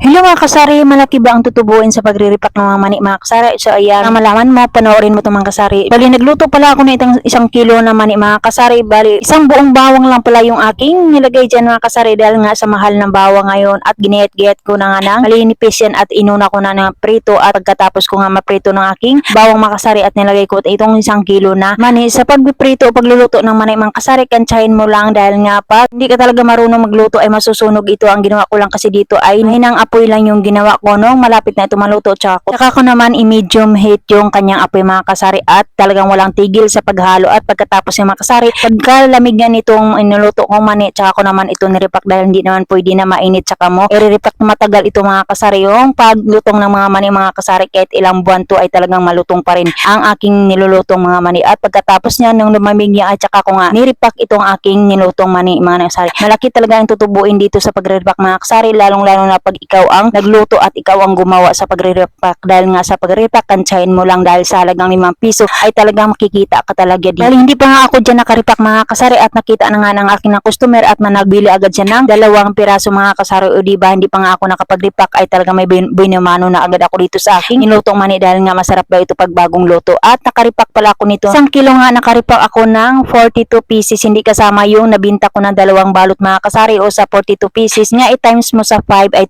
Hello mga kasari, malaki ba ang tutubuin sa pagre-repack ng mga mani mga kasari? So ayan, ang malaman mo, panoorin mo ito mga kasari. Bali, nagluto pala ako ng itang isang kilo na mani mga kasari. Bali, isang buong bawang lang pala yung aking nilagay dyan mga kasari dahil nga sa mahal ng bawang ngayon at ginayat-gayat ko na nga ng malinipis yan at inuna ko na ng prito at pagkatapos ko nga maprito ng aking bawang mga kasari at nilagay ko itong isang kilo na mani. Sa pagpiprito o pagluluto ng mani mga kasari, kantsahin mo lang dahil nga pa hindi ka talaga marunong magluto ay masusunog ito. Ang ginawa ko lang kasi dito ay hinang apoy lang yung ginawa ko nung malapit na ito maluto tsaka. Tsaka ko naman i-medium heat yung kanyang apoy mga kasari at talagang walang tigil sa paghalo. At pagkatapos yung mga kasari pagkalamig nga nitong inuluto kong mani tsaka ko naman ito nirepack dahil hindi naman pwede na mainit tsaka mo na matagal ito mga kasari. Yung paglutong ng mga mani mga kasari kahit ilang buwan to ay talagang malutong pa rin ang aking nilulutong mga mani. At pagkatapos niya nung lumamig niya at tsaka ko nga nirepack itong aking nilutong mani mga kasari. Malaki talaga ang tutubuin dito sa pagre-repack mga kasari lalong lalo na pag ikaw ang nagluto at ikaw ang gumawa sa pagre-repack. Dahil nga sa pagre-repack kantsahin mo lang dahil sa halagang 5 piso ay talagang makikita ka talaga dito. Dahil hindi pa nga ako dyan nakaripak mga kasari at nakita na nga ng aking na customer at managbili agad siya ng dalawang piraso mga kasari. O diba hindi pa nga ako nakapag-repack ay talagang may bin- binumano na agad ako dito sa aking inutong mani dahil nga masarap daw ito pag bagong luto. At nakaripak pala ako nito. Isang kilo nga nakaripak ako ng 42 pieces. Hindi kasama yung nabinta ko ng dalawang balot mga kasari. O sa 42 pieces nga i-times mo sa 5 ay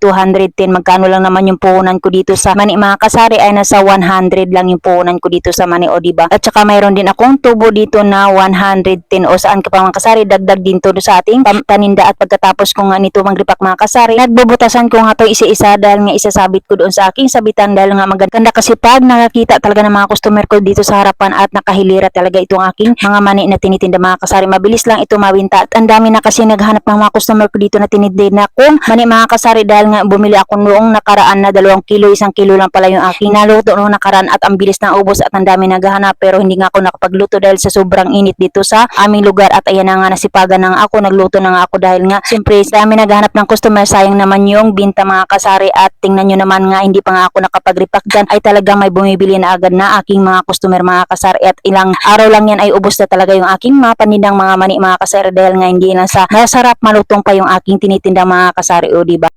210 magkano lang naman yung puhunan ko dito sa mani mga kasari ay nasa 100 lang yung puhunan ko dito sa mani o diba at saka mayroon din akong tubo dito na 110 o saan ka pa mga kasari? Dagdag din to sa ating paninda. At pagkatapos ko nga nito magripak mga kasari nagbubutasan ko nga to isa-isa dahil nga isasabit ko doon sa aking sabitan dahil nga maganda. Kasi pag nakakita talaga ng mga customer ko dito sa harapan at nakahilira talaga itong aking mga mani na tinitinda mga kasari. Mabilis lang ito mabinta at ang dami na kasi naghanap ng mga customer ko dito na tinitindi na kung mani mga kasari dahil nga bumili ako noong nakaraan na dalawang kilo isang kilo lang pala yung aking naluto noong nakaraan at ang bilis na ubos at ang dami naghahanap pero hindi nga ako nakapagluto dahil sa sobrang init dito sa aming lugar at ayan na nga nasipagan na nga ako nagluto na nga ako dahil nga siyempre dami naghahanap ng customer sayang naman yung binta mga kasari at tingnan nyo naman nga hindi pa nga ako nakapag-repack dyan. Ay talagang may bumibili na agad na aking mga customer mga kasari at ilang araw lang yan ay ubos na talaga yung aking mga panindang mga mani mga kasari dahil nga hindi lang sa masarap malutong pa yung aking tinitindang mga kasari o diba